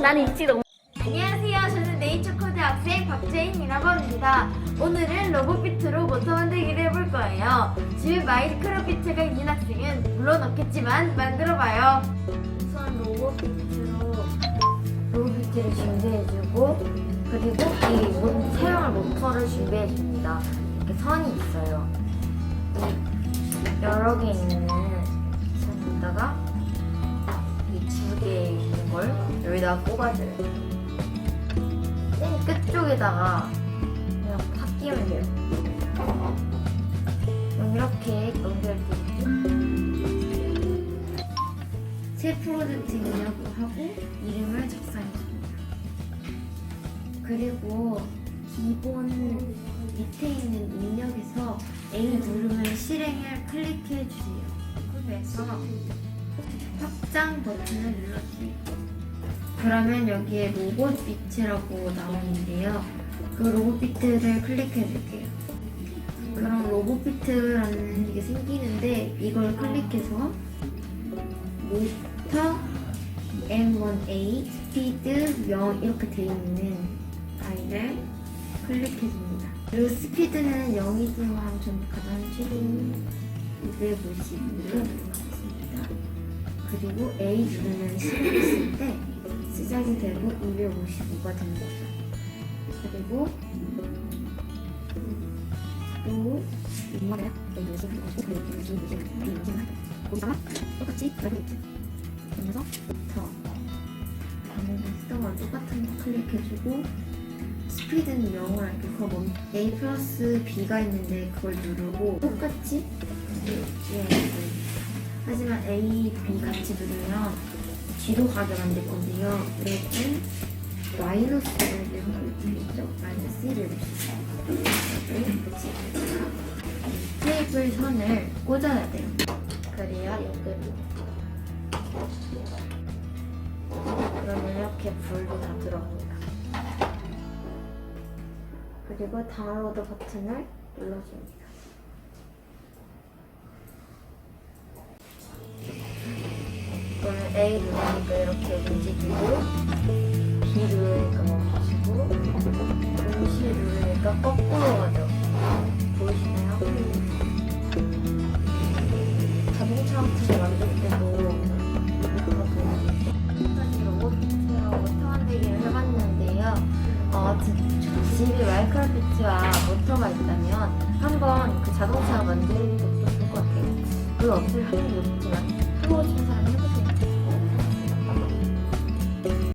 난 있지 너무. 안녕하세요. 저는 네이처코드 학생 박재인이라고 합니다. 오늘은 로봇 비트로 모터 만들기를 해볼 거예요. 집에 마이크로 비트가 있는 학생은 물론 없겠지만 만들어봐요. 우선 로봇 비트로 로봇 비트를 준비해주고 그리고 이 모- 사용할 모터를 준비해줍니다. 이렇게 선이 있어요. 이 여러 개 있는 선에다가 이두개 있는 걸 여기다가 꼽아줘요. 맨 끝쪽에다가 그냥 팍 끼면 돼요. 이렇게 연결되죠. 새 프로젝트 입력을 하고 이름을 작성해줍니다. 그리고 기본 밑에 있는 입력에서 A 누르면 실행을 클릭해주세요. 그래서 확장 버튼을 눌러주세요. 그러면 여기에 로봇 비트라고 나오는데요. 그 로봇 비트를 클릭해 줄게요. 그럼 로봇 비트라는 게 생기는데 이걸 클릭해서 모터 M1A 스피드 0 이렇게 돼 있는 파일을 클릭해 줍니다. 그리고 스피드는 0이지만 전 가장 최근 250으로 하겠습니다. 그리고 A 누르면 실행했을 때 시작이 되고 255가 되는 거죠. 그리고 또 이거는 거기다가 똑같이 그래도 그러면서 더 방금 했던 거랑 똑같은 거 클릭해주고 스피드는 0을 할게요. 그거 멈 A 플러스 B가 있는데 그걸 누르고 똑같이 예, 하지만 A, B 같이 누르면 뒤로 가게 만들 건데요. 그래도 마이너스를 누르죠. 마이너스 1을 누르죠. 테이블 선을 꽂아야 돼요. 그래야 여기로. 그러면 이렇게 불도 다 들어갑니다. 그리고 다운로드 버튼을 눌러줍니다. A 누르니까 이렇게 움직이고 B 누르니까 멈추고 동시 누르니까 거꾸로 가죠. 보이시나요? 자동차 거 만들 때도 지금까지 로봇비트랑 모터 만들기를 해봤는데요. 어, 지- 집에 마이크로비트와 모터가 있다면 한번 그 자동차 만드는 것도 좋을 것 같아요. 그거 없을 확률이 높지만 해보고 싶은 사람 해보세요.